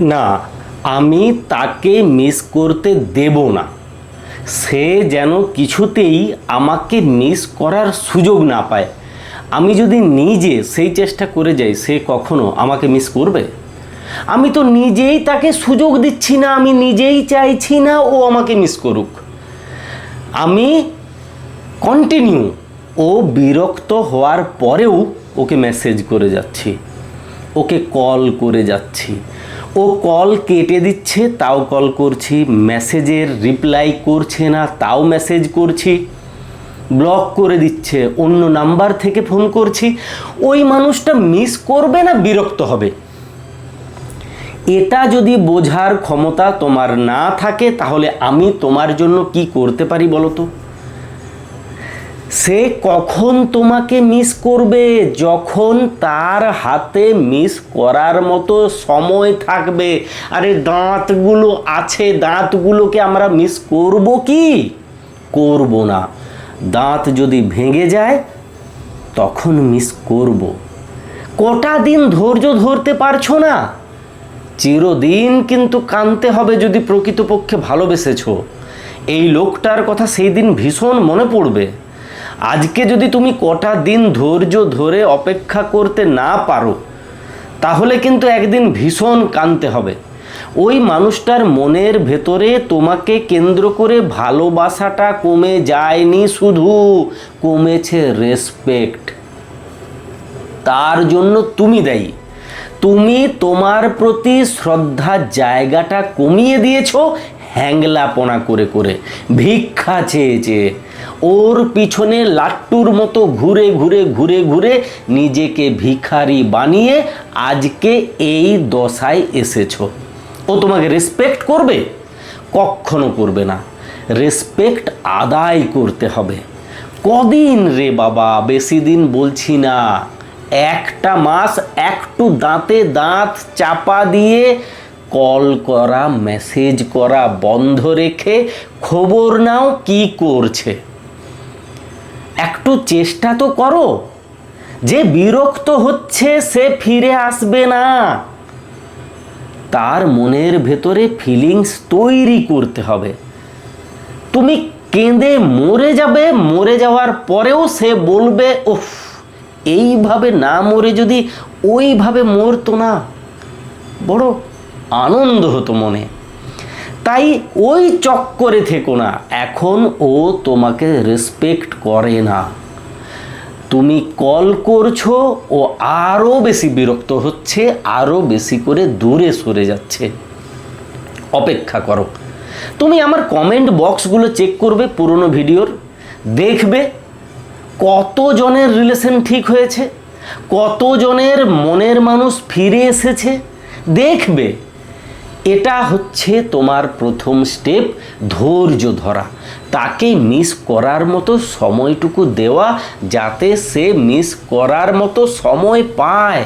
না, আমি তাকে মিস করতে দেব না। সে যেন কিছুতেই আমাকে মিস করার সুযোগ না পায়। আমি যদি নিজে সেই চেষ্টা করে যাই, সে কখনো আমাকে মিস করবে? আমি তো নিজেই তাকে সুযোগ দিচ্ছি না, আমি নিজেই চাইছি না ও আমাকে মিস করুক। আমি কন্টিনিউ ও বিরক্ত হওয়ার পরেও ওকে মেসেজ করে যাচ্ছি। ওকে কল করে যাচ্ছি। ও কল কেটে দিচ্ছে, তাও কল করছি, মেসেজের রিপ্লাই করছে না, তাও মেসেজ করছি, ব্লক করে দিচ্ছে, অন্য নাম্বার থেকে ফোন করছি, ওই মানুষটা মিস করবে না, বিরক্ত হবে। এটা যদি বোঝার ক্ষমতা তোমার না থাকে, তাহলে আমি তোমার জন্য কি করতে পারি বলো তো? সে কখন তোমাকে মিস করবে? যখন তার হাতে মিস করার মতো সময় থাকবে। আরে দাঁতগুলো আছে, দাঁতগুলোকে আমরা মিস করব কি? করব না। দাঁত যদি ভেঙে যায়, তখন মিস করব। কটা দিন ধৈর্য ধরতে পারছ না? চিরদিন কিন্তু কানতে হবে যদি প্রকৃতপক্ষে ভালোবেসেছো। এই লোকটার কথা সেই দিন ভীষণ মনে পড়বে। আজকে যদি তুমি কটা দিন ধৈর্য ধরে অপেক্ষা করতে না পারো, তাহলে কিন্তু একদিন ভীষণ কানতে হবে। ওই মানুষটার মনের ভেতরে তোমাকে কেন্দ্র করে ভালোবাসাটা কমে যায়নি শুধু, কমেছে রেসপেক্ট তার জন্য তুমি দায়ী। তুমি তোমার প্রতি শ্রদ্ধার জায়গাটা কমিয়ে দিয়েছ হ্যাংলাপনা করে করে, ভিক্ষা চেয়ে চেয়ে, ওর পিছনে লাট্টুর মতো ঘুরে ঘুরে ঘুরে ঘুরে নিজেকে ভিখারি বানিয়ে আজকে এই দশায় এসেছ। ও তোমাকে রেসপেক্ট করবে? কখনো করবে না। রেসপেক্ট আদায় করতে হবে। কদিন রে বাবা, বেশি দিন বলছি না। একটা মাস একটু দাঁতে দাঁত চাপা দিয়ে কল করা, মেসেজ করা বন্ধ রেখে খবর নাও কি করছে। একটু চেষ্টা তো করো। যে বিরক্ত হচ্ছে সে ফিরে আসবে না। তার মনের ভেতরে ফিলিংস তৈরি করতে হবে। তুমি কেঁদে মরে যাবে, মরে যাওয়ার পরেও সে বলবে, উফ, এইভাবে না মরে যদি ওইভাবে মরতো না। বড় আনন্দ হতো মনে। তাই ওই চক্করে থেকো না, এখন ও তোমাকে রেসপেক্ট করে না। তুমি কল করছ, ও আরও বেশি বিরক্ত হচ্ছে আরও বেশি করে দূরে সরে যাচ্ছে। অপেক্ষা করো। তুমি আমার কমেন্ট বক্সগুলো চেক করবে পুরনো ভিডিওর, দেখবে কতজনের রিলেশন ঠিক হয়েছে, কতজনের মনের মানুষ ফিরে এসেছে, দেখবে এটা হচ্ছে তোমার প্রথম স্টেপ ধৈর্য ধরা। তাকে মিস করার মতো সময়টুকু দেওয়া যাতে সে মিস করার মতো সময় পায়।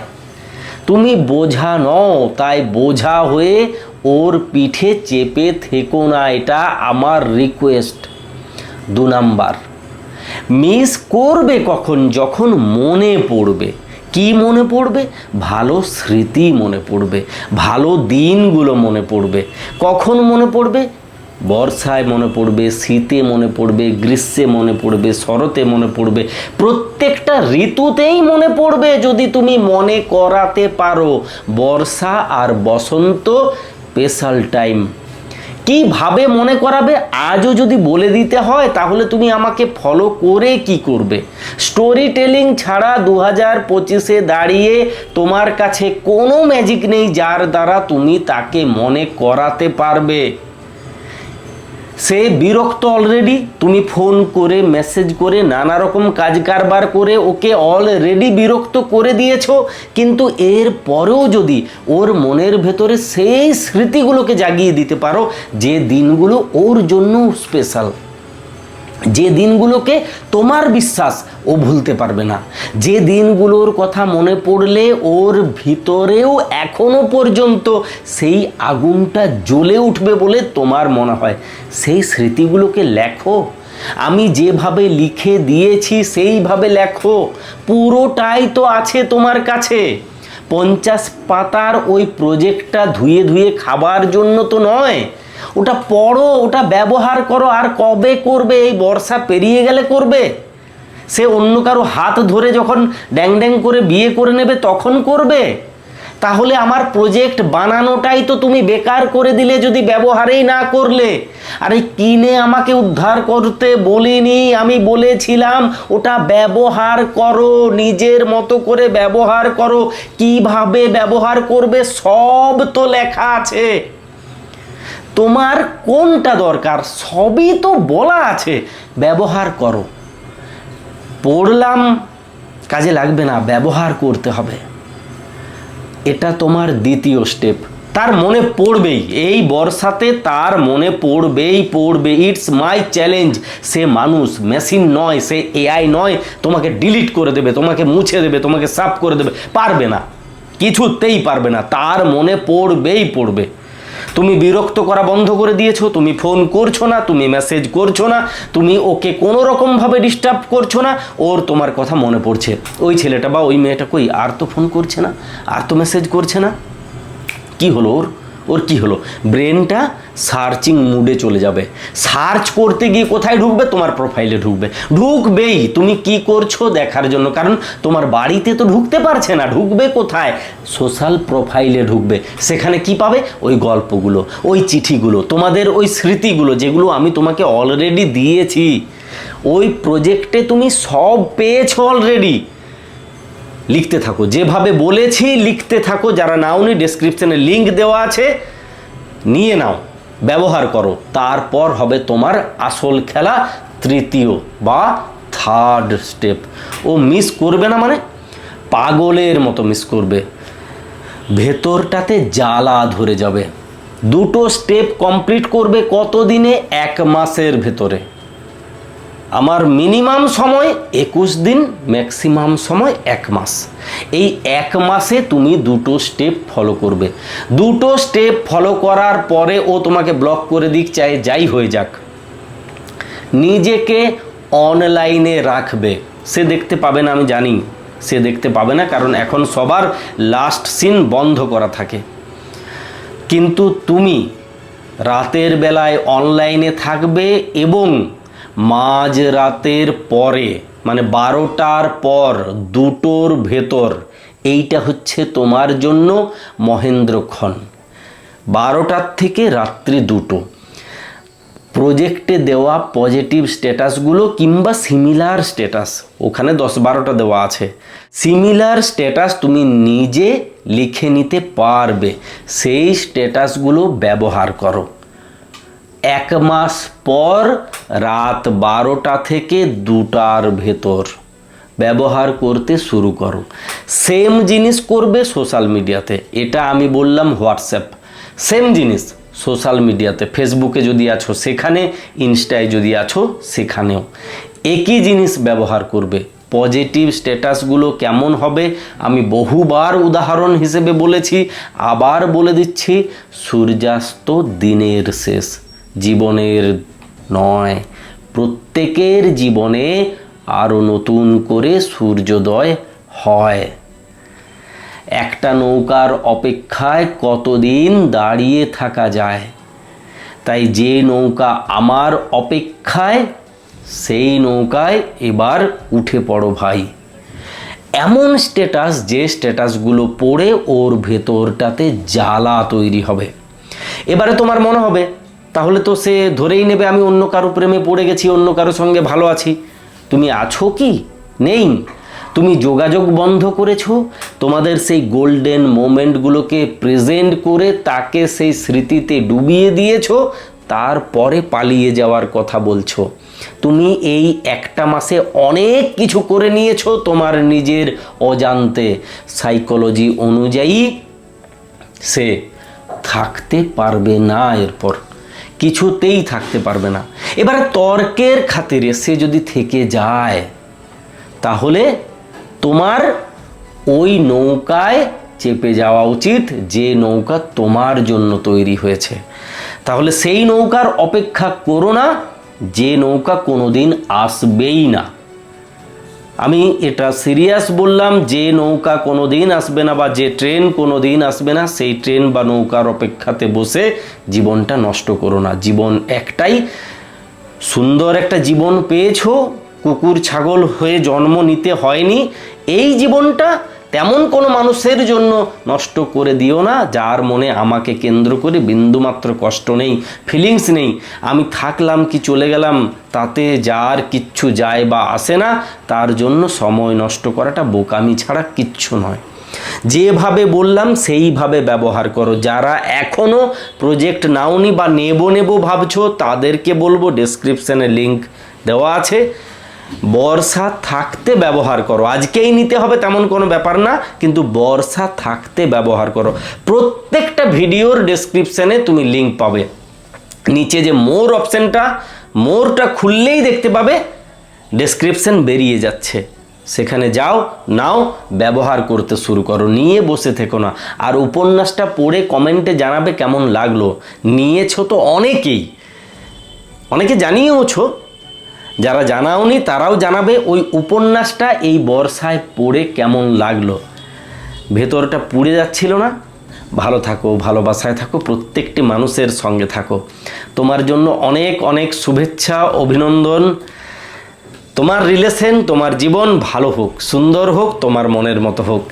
তুমি বোঝা নও, তাই বোঝা হয়ে ওর পিঠে চেপে থেকো না, এটা আমার রিকোয়েস্ট দু নাম্বার মিস করবে কখন? যখন মনে পড়বে। কি মনে পড়বে? ভালো স্মৃতি মনে পড়বে, ভালো দিনগুলো মনে পড়বে। কখন মনে পড়বে? বর্ষায় মনে পড়বে, শীতে মনে পড়বে, গ্রীষ্মে মনে পড়বে, শরতে মনে পড়বে। প্রত্যেকটা ঋতুতেই মনে পড়বে যদি তুমি মনে করাতে পারো। বর্ষা আর বসন্ত স্পেশাল টাইম কীভাবে মনে করাবে? আজও যদি বলে দিতে হয়, তাহলে তুমি আমাকে ফলো করে কি করবে? স্টোরি টেলিং ছাড়া দু হাজার পঁচিশে দাঁড়িয়ে তোমার কাছে কোনো ম্যাজিক নেই, যার দ্বারা তুমি তাকে মনে করাতে পারবে। সে বিরক্ত অলরেডি তুমি ফোন করে মেসেজ করে, নানা রকম কাজ কারবার করে ওকে অলরেডি বিরক্ত করে দিয়েছ। কিন্তু এর পরেও যদি ওর মনের ভেতরে সেই স্মৃতিগুলোকে জাগিয়ে দিতে পারো, যে দিনগুলো ওর জন্য স্পেশাল যে দিনগুলোকে তোমার বিশ্বাস ও ভুলতে পারবে না। যে দিনগুলোর কথা মনে পড়লে ওর ভিতরেও এখনও পর্যন্ত সেই আগুনটা জ্বলে উঠবে বলে তোমার মনে হয়। সেই স্মৃতিগুলোকে লেখো। আমি যেভাবে লিখে দিয়েছি সেইভাবে লেখো। পুরোটাই তো আছে তোমার কাছে। পঞ্চাশ পাতার ওই প্রজেক্টটা ধুয়ে ধুয়ে খাবার জন্য তো নয়। ওটা পড়ো, ওটা ব্যবহার করো, আর কবে করবে, এই বর্ষা পেরিয়ে গেলে করবে? সে অন্য কারও হাত ধরে যখন ড্যাং ড্যাং করে বিয়ে করে নেবে, তখন করবে? তাহলে আমার প্রজেক্ট বানানোটাই তো তুমি বেকার করে দিলে যদি ব্যবহারেই না করলে। আরে কিনে আমাকে উদ্ধার করতে বলিনি, আমি বলেছিলাম, ওটা ব্যবহার করো, নিজের মতো করে ব্যবহার করো। কীভাবে ব্যবহার করবে, সব তো লেখা আছে। তোমার কোনটা দরকার? সবই তো বলা আছে। ব্যবহার করো। পড়লাম, কাজে লাগবে না, ব্যবহার করতে হবে। এটা তোমার দ্বিতীয় স্টেপ তার মনে পড়বেই। এই বর্ষাতে তার মনে পড়বেই, পড়বে। ইটস মাই চ্যালেঞ্জ সে মানুষ মেশিন নয়, সে এআই নয়, তোমাকে ডিলিট করে দেবে, তোমাকে মুছে দেবে, তোমাকে সাফ করে দেবে। পারবে না। কিছুতেই পারবে না। তার মনে পড়বেই, পড়বে। তুমি বিরক্ত করা বন্ধ করে দিয়েছ, তুমি ফোন করছ না, তুমি মেসেজ করছ না, তুমি ওকে কোনো রকমভাবে ডিস্টার্ব করছ না, ওর তোমার কথা মনে পড়ছে। ওই ছেলেটা বা ওই মেয়েটা কই? আর তো ফোন করছে না, আর তো মেসেজ করছে না। কি হলো ওর? ওর কি হলো ব্রেনটা সার্চিং মুডে চলে যাবে। সার্চ করতে গিয়ে কোথায় ঢুকবে? তোমার প্রোফাইলে ঢুকবে। ঢুকবেই। তুমি কি করছ দেখার জন্য? কারণ তোমার বাড়িতে তো ঢুকতে পারছে না। ঢুকবে কোথায়? সোশ্যাল প্রোফাইলে ঢুকবে। সেখানে কি পাবে? ওই গল্পগুলো, ওই চিঠিগুলো, তোমাদের ওই স্মৃতিগুলো, যেগুলো আমি তোমাকে অলরেডি দিয়েছি। ওই প্রজেক্টে তুমি সব পেয়েছ অলরেডি লিখতে থাকো। যেভাবে বলেছি লিখতে থাকো, যারা নাওনি ডেসক্রিপশনে লিংক দেওয়া আছে, নিয়ে নাও, ব্যবহার করো। তারপর হবে তোমার আসল খেলা তৃতীয় বা থার্ড স্টেপ ও মিস করবে না মানে? পাগলের মতো মিস করবে। ভেতরটাতে জ্বালা ধরে যাবে। দুটো স্টেপ কমপ্লিট করবে কত দিনে এক মাসের ভেতরে। আমার মিনিমাম সময় একুশ দিন, ম্যাক্সিমাম সময় এক মাস। এই এক মাসে তুমি দুটো স্টেপ ফলো করবে। দুটো স্টেপ ফলো করার পরে ও তোমাকে ব্লক করে দিক, চাই যাই হয়ে যাক। নিজেকে অনলাইনে রাখবে। সে দেখতে পাবে না, আমি জানি। সে দেখতে পাবে না, কারণ এখন সবার লাস্ট সিন বন্ধ করা থাকে। কিন্তু তুমি রাতের বেলায় অনলাইনে থাকবে এবং মাঝ রাতের পরে মানে বারোটার পর, দুটোর ভেতর, এইটা হচ্ছে তোমার জন্য মহেন্দ্রক্ষণ। বারোটার থেকে রাত্রি দুটো। প্রজেক্টে দেওয়া পজিটিভ স্ট্যাটাসগুলো কিংবা সিমিলার স্ট্যাটাস ওখানে দশ বারোটা দেওয়া আছে। সিমিলার স্ট্যাটাস তুমি নিজে লিখে নিতে পারবে। সেই স্ট্যাটাসগুলো ব্যবহার করো। এক মাস পর রাত বারোটা থেকে দুটার ভেতর ব্যবহার করতে শুরু করো। সেম জিনিস করবে সোশ্যাল মিডিয়াতে এটা আমি বললাম হোয়াটসঅ্যাপ সেম জিনিস সোশ্যাল মিডিয়াতে ফেসবুকে যদি আছো সেখানে ইনস্টায় যদি আছো সেখানেও। একই জিনিস ব্যবহার করবে। পজিটিভ স্ট্যাটাসগুলো কেমন হবে? আমি বহুবার উদাহরণ হিসেবে বলেছি, আবার বলে দিচ্ছি, সূর্যাস্ত দিনের শেষ। জীবনের নয়, প্রত্যেকের জীবনে আরও নতুন করে সূর্যোদয় হয়। একটা নৌকার অপেক্ষায় কতদিন দাঁড়িয়ে থাকা যায়? তাই যে নৌকা আমার অপেক্ষায়, সেই নৌকায় এবার উঠে পড়ো ভাই। এমন স্ট্যাটাস যে স্ট্যাটাসগুলো পড়ে ওর ভেতরটাতে জ্বালা তৈরি হবে। এবারে তোমার মনে হবে তাহলে তো সে ধরেই নেবে আমি অন্য কারও প্রেমে পড়ে গেছি, অন্য কারও সঙ্গে ভালো আছি। তুমি আছো কি? নেই। তুমি যোগাযোগ বন্ধ করেছ, তোমাদের সেই গোল্ডেন মোমেন্টগুলোকে প্রেজেন্ট করে তাকে সেই স্মৃতিতে ডুবিয়ে দিয়েছ, তারপরে পালিয়ে যাওয়ার কথা বলছো। তুমি এই একটা মাসে অনেক কিছু করে নিয়েছো তোমার নিজের অজান্তে। সাইকোলজি অনুযায়ী সে থাকতে পারবে না এরপর। কিছুতেই থাকতে পারবে না। এবার তর্কের খাতিরে সে যদি থেকে যায়, তাহলে তোমার ওই নৌকায় চেপে যাওয়া উচিত, যে নৌকা তোমার জন্য তৈরি হয়েছে। তাহলে সেই নৌকার অপেক্ষা করো না, যে নৌকা কোনোদিন আসবেই না। আমি এটা সিরিয়াস বললাম, যে নৌকা কোনো দিন আসবে না বা যে ট্রেন কোনো দিন আসবে না, সেই ট্রেন বা নৌকার অপেক্ষাতে বসে জীবনটা নষ্ট করো না। জীবন একটাই, সুন্দর একটা জীবন পেয়েছ, কুকুর ছাগল হয়ে জন্ম নিতে হয়নি। এই জীবনটা তেমন কোনো মানুষের জন্য নষ্ট করে দিও না, যার মনে আমাকে কেন্দ্র করে বিন্দুমাত্র কষ্ট নেই ফিলিংস নেই। আমি থাকলাম কি চলে গেলাম, তাতে যার কিচ্ছু যায় বা আসে না, তার জন্য সময় নষ্ট করাটা বোকামি ছাড়া কিচ্ছু নয়। যেভাবে বললাম, সেইভাবে ব্যবহার করো। যারা এখনও প্রজেক্ট নাওনি বা নেব নেব ভাবছ, তাদেরকে বলব ডেসক্রিপশানে লিংক দেওয়া আছে। বর্ষা থাকতে ব্যবহার করো। আজকেই নিতে হবে তেমন কোনো ব্যাপার না, কিন্তু বর্ষা থাকতে ব্যবহার করো। প্রত্যেকটা ভিডিওর ডেসক্রিপশানে তুমি লিঙ্ক পাবে। নিচে যে মোর অপশানটা মোরটা খুললেই দেখতে পাবে ডেসক্রিপশন বেরিয়ে যাচ্ছে। সেখানে যাও, নাও, ব্যবহার করতে শুরু করো, নিয়ে বসে থেকো না। আর উপন্যাসটা পড়ে কমেন্টে জানাবে কেমন লাগল। নিয়েছো তো অনেকেই। অনেকে জানিয়েওছো যারা জানাওনি তারাও জানাবে ওই উপন্যাসটা এই বর্ষায় পড়ে কেমন লাগল। ভেতরটা পুড়ে যাচ্ছিল না। ভালো থাকো, ভালোবাসায় থাকো, প্রত্যেকটি মানুষের সঙ্গে থাকো। তোমার জন্য অনেক অনেক শুভেচ্ছা, অভিনন্দন। তোমার রিলেশন তোমার জীবন ভালো হোক, সুন্দর হোক, তোমার মনের মতো হোক।